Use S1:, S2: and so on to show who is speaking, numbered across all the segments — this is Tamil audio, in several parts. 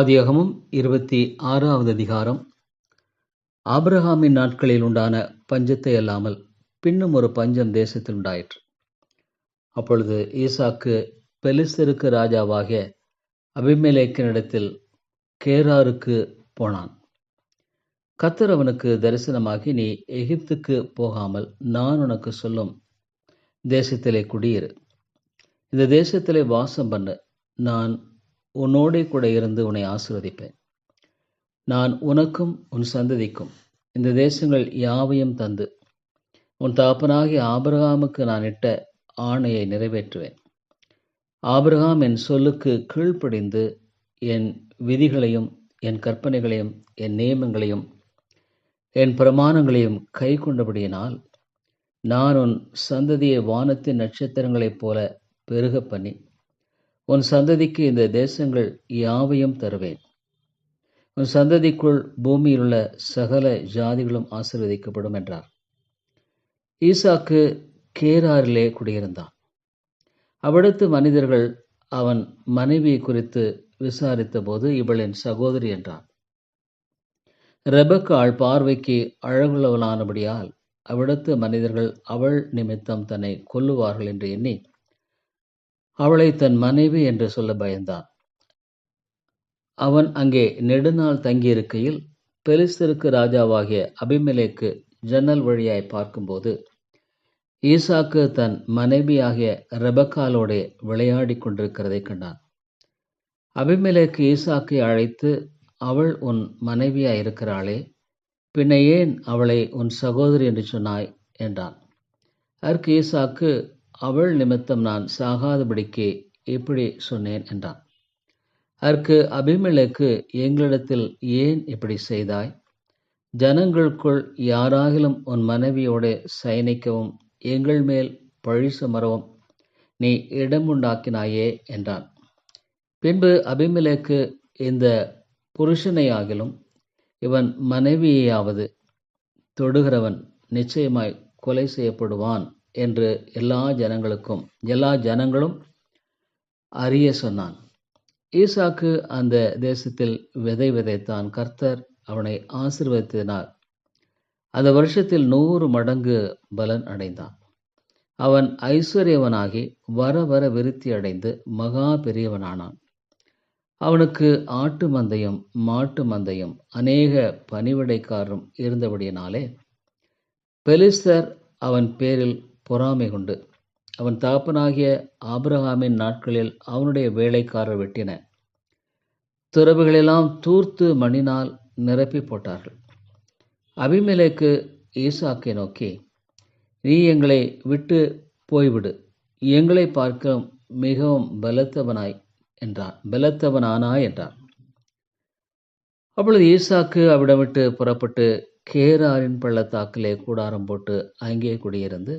S1: ஆதியாகமம் இருபத்தி ஆறாவது அதிகாரம். ஆப்ரஹாமின் நாட்களில் உண்டான பஞ்சத்தை அல்லாமல் பின்னும் ஒரு பஞ்சம் தேசத்தில் உண்டாயிற்று. அப்பொழுது ஈசாக்கு பெலிஸ்தருக்கு ராஜாவாகிய அபிமேலேக்கினிடத்தில் கேராருக்கு போனான். கத்தர் அவனுக்கு தரிசனமாகி நீ எகிப்துக்கு போகாமல் நான் உனக்கு சொல்லும் தேசத்திலே குடியிரு. இந்த தேசத்திலே வாசம் பண்ணு. நான் உன்னோடே கூட இருந்து உன்னை ஆசிர்வதிப்பேன். நான் உனக்கும் உன் சந்ததிக்கும் இந்த தேசங்கள் யாவையும் தந்து உன் தாப்பனாகிய ஆபிரகாமுக்கு நான் இட்ட ஆணையை நிறைவேற்றுவேன். ஆபிரகாம் என் சொல்லுக்கு கீழ்ப்படிந்து என் விதிகளையும் என் கற்பனைகளையும் என் நியமங்களையும் என் பிரமாணங்களையும் கை கொண்டபடியினால் நான் உன் சந்ததியை வானத்தின் நட்சத்திரங்களைப் போல பெருக பண்ணி உன் சந்ததிக்கு இந்த தேசங்கள் யாவையும் தருவேன். உன் சந்ததிக்குள் பூமியில் உள்ள சகல ஜாதிகளும் ஆசீர்வதிக்கப்படும் என்றார். ஈசாக்கு கேராரிலே குடியிருந்தான். அவ்விடத்து மனிதர்கள் அவன் மனைவி குறித்து விசாரித்த போது இவளின் சகோதரி என்றான். ரெபக்காள் பார்வைக்கு அழகுள்ளவளானபடியால் அவ்விடத்து மனிதர்கள் அவள் நிமித்தம் தன்னை கொல்லுவார்கள் என்று எண்ணி அவளை தன் மனைவி என்று சொல்ல பயந்தான். அவன் அங்கே நெடுநாள் தங்கியிருக்கையில் பெலிஸ்தருக்கு ராஜாவாகிய அபிமலேக்கு ஜன்னல் வழியாய் பார்க்கும்போது ஈசாக்கு தன் மனைவியாகிய ரெபக்காலோடே விளையாடி கொண்டிருக்கிறதை கண்டான். அபிமலேக்கு ஈசாக்கை அழைத்து அவள் உன் மனைவியாய் இருக்கிறாளே பின்ன ஏன் அவளை உன் சகோதரி என்று சொன்னாய்? என்றான். அதற்கு ஈசாக்கு அவள் நிமித்தம் நான் சாகாதபடிக்கு இப்படி சொன்னேன் என்றான். அதற்கு அபிமெலேக்கு எங்களிடத்தில் ஏன் இப்படி செய்தாய்? ஜனங்களுக்குள் யாராகிலும் உன் மனைவியோடு சயனிக்கவும் எங்கள் மேல் பழி சுமரவும் நீ இடமுண்டாக்கினாயே என்றான். பின்பு அபிமெலேக்கு இந்த புருஷனையாகிலும் இவன் மனைவியையாவது தொடுகிறவன் நிச்சயமாய் கொலை செய்யப்படுவான் என்று எல்லா ஜனங்களுக்கும் எல்லா ஜனங்களும் அறிய சொன்னான். ஈசாக்கு அந்த தேசத்தில் விதை விதைத்தான். கர்த்தர் அவனை ஆசிர்வதித்தினார் அந்த வருஷத்தில் நூறு மடங்கு பலன் அடைந்தான். அவன் ஐஸ்வர்யவனாகி வர வர விருத்தி அடைந்து மகா பெரியவனானான். அவனுக்கு ஆட்டு மந்தையும் மாட்டு மந்தையும் அநேக பணிவிடைக்காரரும் இருந்தபடியினாலே பெலிஸ்தர் அவன் பேரில் பொறாமை கொண்டு. அவன் தாப்பனாகிய ஆபிரகாமின் நாட்களில் அவனுடைய வேலைக்காரர் வெட்டின. துறவுகளெல்லாம் தூர்த்து மணினால் நிரப்பி போட்டார்கள். அபிமேலேக்கு ஈசாக்கை நோக்கி நீ எங்களை விட்டு போய்விடு. எங்களை பார்க்க மிகவும் பலத்தவனாய் என்றார் பலத்தவனானாய் என்றார் அப்பொழுது ஈசாக்கு அவிடம் விட்டு புறப்பட்டு கேராரின் பள்ளத்தாக்கிலே கூடாரம் போட்டு அங்கே குடியிருந்து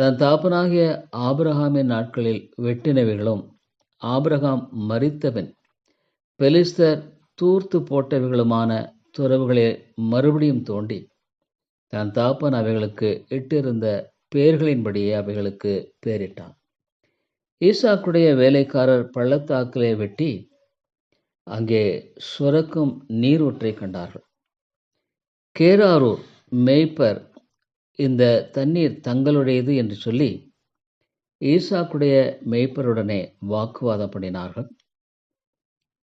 S1: தன் தாப்பனாகிய ஆபிரகாமின் நாட்களில் வெட்டினவைகளும் ஆபிரகாம் மறித்தவன் பெலிஸ்தர் தூர்த்து போட்டவைகளுமான துறவுகளை மறுபடியும் தோண்டி தன் தாப்பன் அவைகளுக்கு இட்டிருந்த பெயர்களின்படியே அவைகளுக்கு பெயரிட்டான் ஈசாக்குடைய வேலைக்காரர் பள்ளத்தாக்கிலே வெட்டி அங்கே சுரக்கும் நீரூற்றை கண்டார்கள். கேராரூர் மேய்ப்பர் இந்த தண்ணீர் தங்களுடையது என்று சொல்லி ஈசாக்குடைய மேய்ப்பருடனே வாக்குவாதம் பண்ணினார்கள்.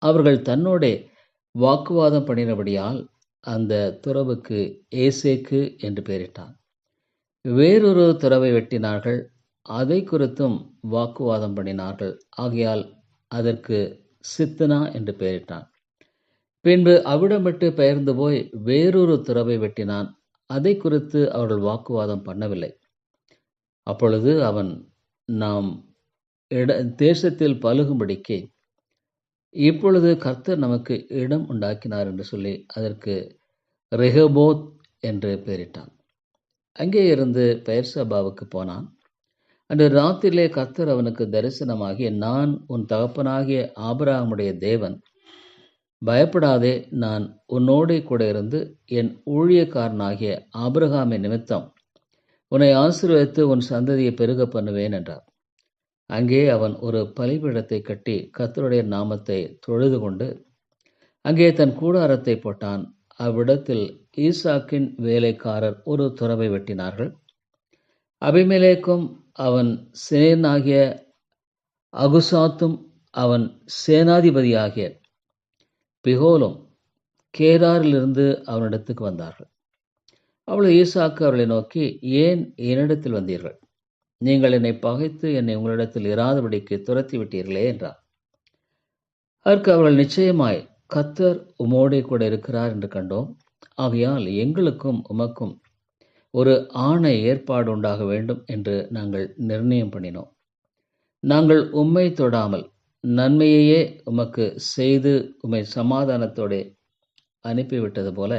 S1: அவர்கள் தன்னோடே வாக்குவாதம் பண்ணினபடியால் அந்த துறவுக்கு ஏசேக்கு என்று பெயரிட்டான். வேறொரு துறவை வெட்டினார்கள். அதை குறித்தும் வாக்குவாதம் பண்ணினார்கள். ஆகையால் அதற்கு சித்தனா என்று பெயரிட்டான். பின்பு அவிடம் விட்டு பெயர்ந்து போய் வேறொரு துறவை வெட்டினான். அதை குறித்து அவர்கள் வாக்குவாதம் பண்ணவில்லை. அப்பொழுது அவன் நாம் இட தேசத்தில் பழுகும்படிக்கு இப்பொழுது கர்த்தர் நமக்கு இடம் உண்டாக்கினார் என்று சொல்லி அதற்கு ரெஹபோத் என்று பெயரிட்டான். அங்கே இருந்து பெயர் சபாவுக்கு போனான். அன்று ராத்திரிலே கர்த்தர் அவனுக்கு தரிசனமாகி நான் உன் தகப்பனாகிய ஆபராமுடைய தேவன் பயப்படாதே நான் உன்னோடே கூட இருந்து என் ஊழியக்காரனாகிய ஆபிரகாமை நிமித்தம் உன்னை ஆசீர்வதித்து உன் சந்ததியை பெருக பண்ணுவேன் என்றார். அங்கே அவன் ஒரு பலிபீடத்தை கட்டி கத்தருடைய நாமத்தை தொழுது கொண்டு அங்கே தன் கூடாரத்தை போட்டான். அவ்விடத்தில் ஈசாக்கின் வேலைக்காரர் ஒரு துறவை வெட்டினார்கள். அபிமேலேக்கும் அவன் சேனாகிய அகுசாத்தும் அவன் சேனாதிபதியாகிய பிகோலும் கேதாரிலிருந்து அவனிடத்துக்கு வந்தார்கள். அவளது ஈசாக்கு அவர்களை நோக்கி ஏன் என்னிடத்தில் வந்தீர்கள்? நீங்கள் என்னை பகைத்து என்னை உங்களிடத்தில் இராதபடிக்கு துரத்தி விட்டீர்களே என்றார் அதற்கு அவர்கள் நிச்சயமாய் கத்தர் உமோடே கூட இருக்கிறார் என்று கண்டோம். ஆகையால் எங்களுக்கும் உமக்கும் ஒரு ஆணை ஏற்பாடு உண்டாக வேண்டும் என்று நாங்கள் நிர்ணயம் பண்ணினோம். நாங்கள் உம்மை தொடாமல் நன்மையையே உமக்கு செய்து உமை சமாதானத்தோடு அனுப்பிவிட்டது போல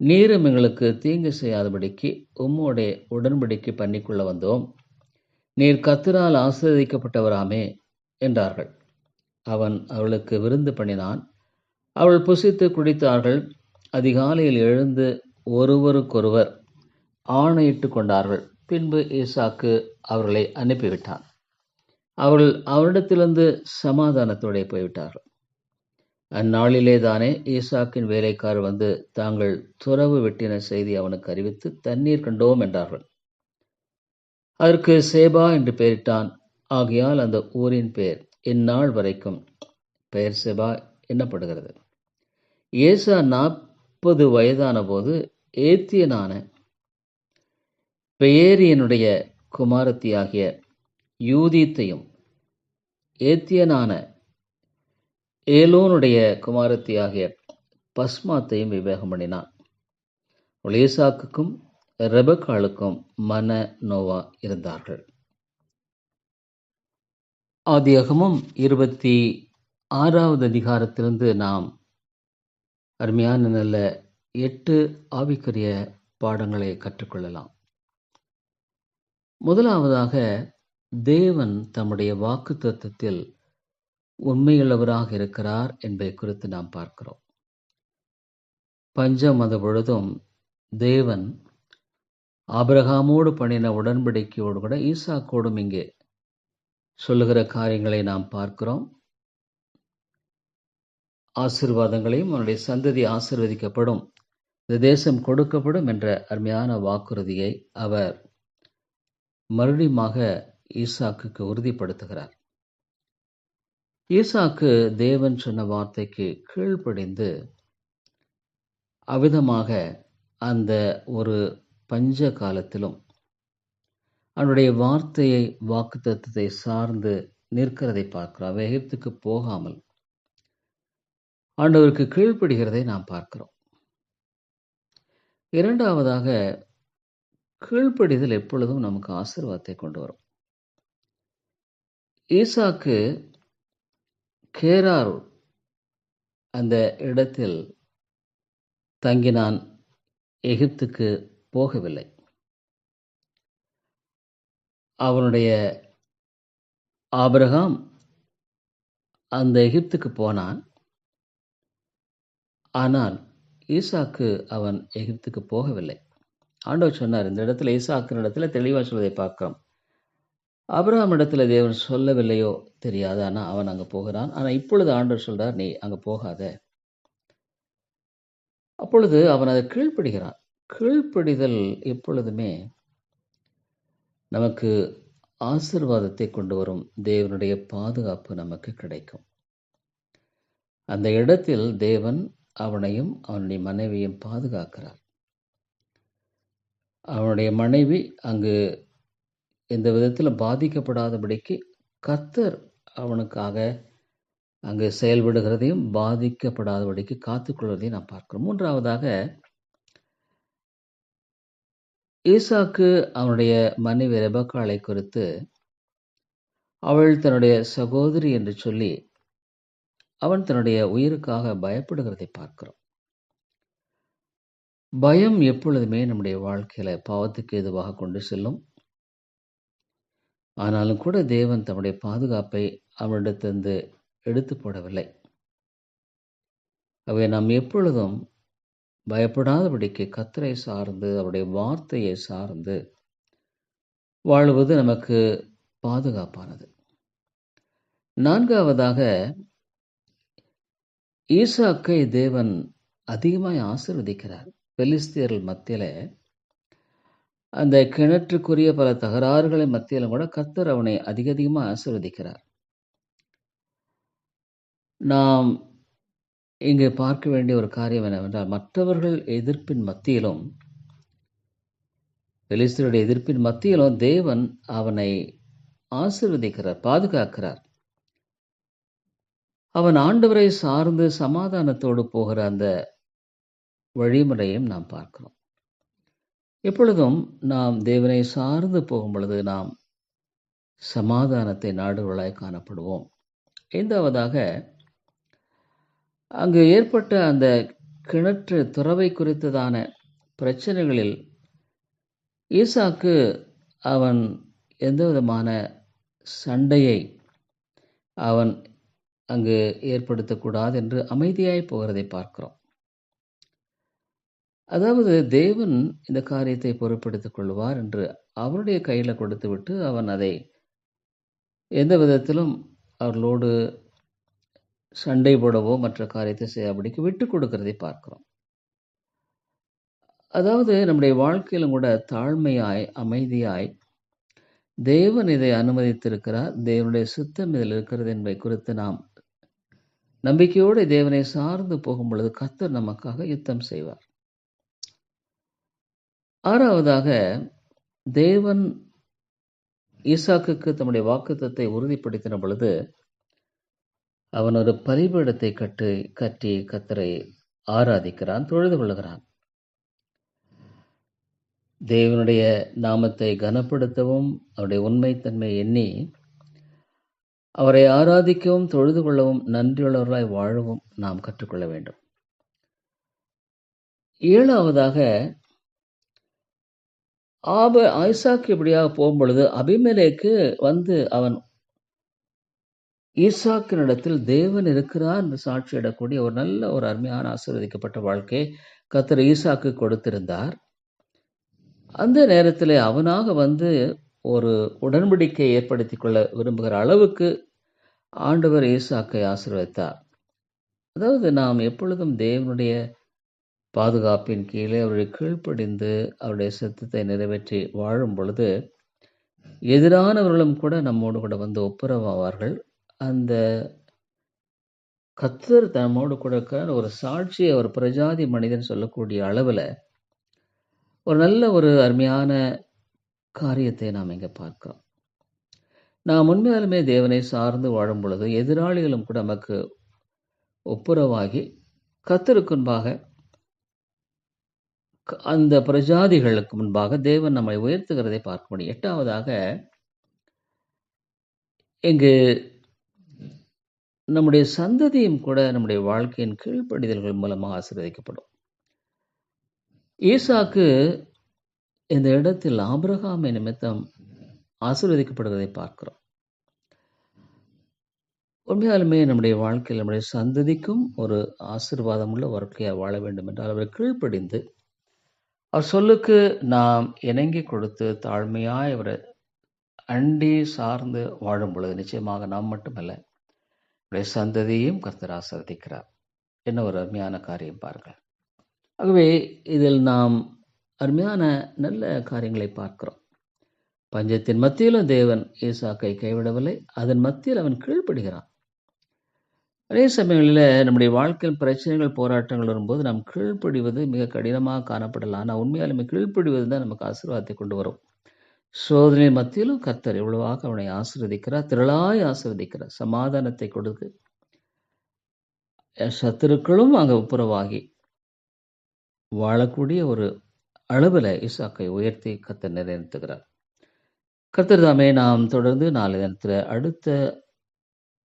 S1: நீரும் எங்களுக்கு தீங்கு செய்யாதபடிக்கு உம்மோடே உடன்படிக்கை பண்ணிக்கொள்ள வந்தோம். நீர் கத்திரால் ஆசிர்வதிக்கப்பட்டவராமே என்றார்கள். அவன் அவளுக்கு விருந்து பண்ணினான். அவள் புசித்து குடித்தார்கள். அதிகாலையில் எழுந்து ஒருவருக்கொருவர் ஆணையிட்டு கொண்டார்கள். பின்பு ஈசாக்கு அவர்களை அனுப்பிவிட்டான். அவர்கள் அவரிடத்திலிருந்து சமாதானத்தோடே போய்விட்டார்கள். அந்நாளிலே தானே ஈசாக்கின் வேலைக்காரர் வந்து தாங்கள் துறவு வெட்டின செய்தி அவனுக்கு அறிவித்து தண்ணீர் கண்டோம் என்றார்கள். அதற்கு சேபா என்று பெயரிட்டான். ஆகையால் அந்த ஊரின் பெயர் இந்நாள் வரைக்கும் பெயர் சேபா எண்ணப்படுகிறது ஏசா நாற்பது வயதான போது ஏத்தியனான பெயரியனுடைய குமாரத்தியாகிய யூதித்தையும் ஏத்தியனான ஏலோனுடைய குமாரத்தியாகிய பஸ்மாத்தையும் விவேகம் பண்ணினான். ஒலேசாக்குக்கும் ரெபக்காளுக்கும் மன நோவா இருந்தார்கள். ஆதியகமும் இருபத்தி ஆறாவது அதிகாரத்திலிருந்து நாம் அருமையான நல்ல எட்டு ஆவிக்குரிய பாடங்களை கற்றுக்கொள்ளலாம். முதலாவதாக தேவன் தம்முடைய வாக்கு தத்துவத்தில் உண்மையுள்ளவராக இருக்கிறார் என்பதை குறித்து நாம் பார்க்கிறோம். பஞ்சம் அது பொழுதும் தேவன் ஆபிரகாமோடு பண்ணின உடன்படிக்கையோடு கூட ஈசாக்கோடும் இங்கே சொல்லுகிற காரியங்களை நாம் பார்க்கிறோம். ஆசிர்வாதங்களையும் அவனுடைய சந்ததி ஆசிர்வதிக்கப்படும். இந்த தேசம் கொடுக்கப்படும் என்ற அருமையான வாக்குறுதியை அவர் மறுபடியுமாக ஈசாக்குக்கு உறுதிப்படுத்துகிறார். ஈசாக்கு தேவன் சொன்ன வார்த்தைக்கு கீழ்ப்படிந்து அவ்விதமாக அந்த ஒரு பஞ்ச காலத்திலும் அவனுடைய வார்த்தையை வாக்கு தத்துவத்தை சார்ந்து நிற்கிறதை பார்க்கிறோம் எகிப்துக்கு போகாமல் ஆண்டவருக்கு கீழ்ப்படுகிறதை நாம் பார்க்கிறோம். இரண்டாவதாக கீழ்ப்படிதல் எப்பொழுதும் நமக்கு ஆசீர்வாதத்தை கொண்டு வரும். ஈசாக்கு கேரார் அந்த இடத்தில் தங்கினான். எகிப்துக்கு போகவில்லை. அவனுடைய ஆபிரகாம் அந்த எகிப்துக்கு போனான். ஆனால் ஈசாக்கு அவன் எகிப்துக்கு போகவில்லை. ஆண்டவர் சொன்னார் இந்த இடத்துல ஈசாக்கின் இடத்துல தெளிவாக சொல்வதை பார்க்கிறோம். அபிரகாம் இடத்துல தேவன் சொல்லவில்லையோ தெரியாது. ஆனால் அவன் அங்கே போகிறான். ஆனால் இப்பொழுது ஆண்டவர் சொல்கிறார் நீ அங்கே போகாத. அப்பொழுது அவன் அதை கீழ்ப்படுகிறான். கீழ்ப்படிதல் எப்பொழுதுமே நமக்கு ஆசிர்வாதத்தை கொண்டு வரும். தேவனுடைய பாதுகாப்பு நமக்கு கிடைக்கும். அந்த இடத்தில் தேவன் அவனையும் அவனுடைய மனைவியும் பாதுகாக்கிறார். அவனுடைய மனைவி அங்கு எந்த விதத்தில் பாதிக்கப்படாதபடிக்கு கத்தர் அவனுக்காக அங்கு செயல்படுகிறதையும் பாதிக்கப்படாதபடிக்கு காத்துக்கொள்வதையும் நாம் பார்க்கிறோம். மூன்றாவதாக ஈசாக்கு அவனுடைய மனைவி ரெபக்காளை குறித்து அவள் தன்னுடைய சகோதரி என்று சொல்லி அவன் தன்னுடைய உயிருக்காக பயப்படுகிறதை பார்க்கிறோம். பயம் எப்பொழுதுமே நம்முடைய வாழ்க்கையில பாவத்துக்கு எதுவாக கொண்டு செல்லும். ஆனாலும் கூட தேவன் தம்முடைய பாதுகாப்பை அவனிடத்திலிருந்து எடுத்து போடவில்லை. அவை நாம் எப்பொழுதும் பயப்படாதபடிக்கு கத்தரை சார்ந்து அவருடைய வார்த்தையை சார்ந்து வாழ்வது நமக்கு பாதுகாப்பானது. நான்காவதாக ஈசாக்கை தேவன் அதிகமாய் ஆசிர்வதிக்கிறார். பெலிஸ்தியர்கள் மத்தியில அந்த கிணற்றுக்குரிய பல தகராறுகளை மத்தியிலும் கூட கர்த்தர் அவனை அதிக அதிகமாக ஆசீர்வதிக்கிறார். நாம் இங்கே பார்க்க வேண்டிய ஒரு காரியம் என்னவென்றால் மற்றவர்கள் எதிர்ப்பின் மத்தியிலும் பெலிஸ்தருடைய எதிர்ப்பின் மத்தியிலும் தேவன் அவனை ஆசிர்வதிக்கிறார் பாதுகாக்கிறார். அவன் ஆண்டவரை சார்ந்து சமாதானத்தோடு போகிற அந்த வழிமுறையும் நாம் பார்க்கிறோம். எப்பொழுதும் நாம் தேவனை சார்ந்து போகும் பொழுது நாம் சமாதானத்தை நாடுகளாய் காணப்படுவோம். ஐந்தாவதாக அங்கு ஏற்பட்ட அந்த கிணற்று துறவை குறித்ததான பிரச்சனைகளில் ஈசாக்கு அவன் எந்த விதமான சண்டையை அவன் அங்கு ஏற்படுத்தக்கூடாது என்று அமைதியாய் போகிறதை பார்க்கிறோம். அதாவது தேவன் இந்த காரியத்தை பொறுப்படுத்திக் கொள்வார் என்று அவருடைய கையில் கொடுத்து விட்டு அவன் அதை எந்த விதத்திலும் அவர்களோடு சண்டை போடவோ மற்ற காரியத்தை செய்யாபடிக்கு விட்டு கொடுக்கிறதை பார்க்கிறோம். அதாவது நம்முடைய வாழ்க்கையிலும் கூட தாழ்மையாய் அமைதியாய் தேவன் இதை அனுமதித்திருக்கிறார். தேவனுடைய சுத்தம் இதில் இருக்கிறது என்பதை குறித்து நாம் நம்பிக்கையோடு தேவனை சார்ந்து போகும் பொழுது கத்தர் நமக்காக யுத்தம் செய்வார். ஆறாவதாக தேவன் ஈசாக்குக்கு தம்முடைய வாக்குத்தத்தை உறுதிப்படுத்தின பொழுது அவன் ஒரு பலிபீடத்தை கட்டு கட்டி கத்தரை ஆராதிக்கிறான் தொழுது கொள்கிறான் தேவனுடைய நாமத்தை கனப்படுத்தவும் அவருடைய உண்மைத்தன்மை எண்ணி அவரை ஆராதிக்கவும் தொழுது கொள்ளவும் நன்றியுள்ளவர்களாய் வாழவும் நாம் கற்றுக்கொள்ள வேண்டும். ஏழாவதாக ஆப ஐசாக்கு இப்படியாக போகும்பொழுது அபிமேலேக்கு வந்து அவன் ஈசாக்கினிடத்தில் தேவன் இருக்கிறார் என்று சாட்சியிடக்கூடிய ஒரு நல்ல ஒரு அருமையான ஆசீர்வதிக்கப்பட்ட வாழ்க்கை கத்தர் ஈசாக்கு கொடுத்திருந்தார். அந்த நேரத்தில் அவனாக வந்து ஒரு உடன்படிக்கை ஏற்படுத்தி கொள்ள விரும்புகிற அளவுக்கு ஆண்டவர் ஈசாக்கை ஆசீர்வதித்தார். அதாவது நாம் எப்பொழுதும் தேவனுடைய பாதுகாப்பின் கீழே அவருடைய கீழ்ப்படிந்து அவருடைய சித்தத்தை நிறைவேற்றி வாழும் பொழுது எதிரானவர்களும் கூட நம்மோடு கூட வந்து ஒப்புரவாவார்கள். அந்த கத்தர் நம்மோடு கூட இருக்கிற ஒரு சாட்சி ஒரு பிரஜாதி மனிதன் சொல்லக்கூடிய அளவில் ஒரு நல்ல ஒரு அருமையான காரியத்தை நாம் இங்கே பார்க்கிறோம். நாம் உண்மையாலுமே தேவனை சார்ந்து வாழும் பொழுது எதிராளிகளும் கூட நமக்கு ஒப்புரவாகி கத்தருக்குன்பாக அந்த பிரஜாதிகளுக்கு முன்பாக தேவன் நம்மை உயர்த்துகிறதை பார்க்க முடியும். எட்டாவதாக இங்கு நம்முடைய சந்ததியும் கூட நம்முடைய வாழ்க்கையின் கீழ்ப்படிதல்கள் மூலமாக ஆசீர்வதிக்கப்படும். ஈசாக்கு இந்த இடத்தில் ஆபிரகாமை நிமித்தம் ஆசீர்வதிக்கப்படுவதை பார்க்கிறோம். உண்மையாலுமே நம்முடைய வாழ்க்கையில் நம்முடைய சந்ததிக்கும் ஒரு ஆசீர்வாதம் உள்ள வாழ்க்கையாக வாழ வேண்டும் என்றால் அவர் கீழ்ப்படிந்து அவர் சொல்லுக்கு நாம் இணங்கி கொடுத்து தாழ்மையாய் அவரை அண்டி சார்ந்து வாழும் பொழுது நிச்சயமாக நாம் மட்டுமல்ல நம்முடைய சந்ததியையும் கர்த்தர் ஆசிர்வதிக்கிறார். என்ன ஒரு அருமையான காரியம் பாருங்கள். ஆகவே இதில் நாம் அருமையான நல்ல காரியங்களை பார்க்கிறோம். பஞ்சத்தின் மத்தியிலும் தேவன் ஈசாக்கை கைவிடவில்லை அதன் மத்தியில் அவன் கீழ்ப்படுகிறான். அதே சமயங்களில் நம்முடைய வாழ்க்கையில் பிரச்சனைகள் போராட்டங்கள் வரும்போது நாம் கீழ்ப்படிவது மிக கடினமாக காணப்படலாம். ஆனால் உண்மையாலுமே கீழ்ப்படிவது தான் நமக்கு ஆசீர்வாதத்தை கொண்டு வரும். சோதனை மத்தியிலும் கர்த்தர் எவ்வளவாக அவனை ஆசிர்வதிக்கிறார் திரளாய் ஆசிர்வதிக்கிறார். சமாதானத்தை கொடுக்கு சத்துருக்களும் அங்கே உப்புரவாகி வாழக்கூடிய ஒரு அளவில் இசாக்கை உயர்த்தி கத்தர் நிறைவேற்றுகிறார். கர்த்தர் தாமே நாம் தொடர்ந்து நாளை தினத்தில் அடுத்த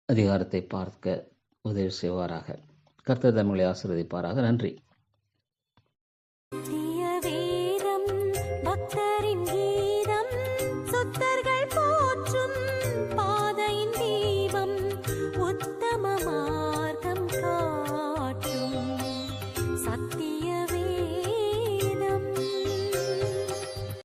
S1: அதிகாரத்தை பார்க்க உதவி செய்வாராக. கர்த்தர் தமிழை ஆசீர்வதிப்பாராக. நன்றி.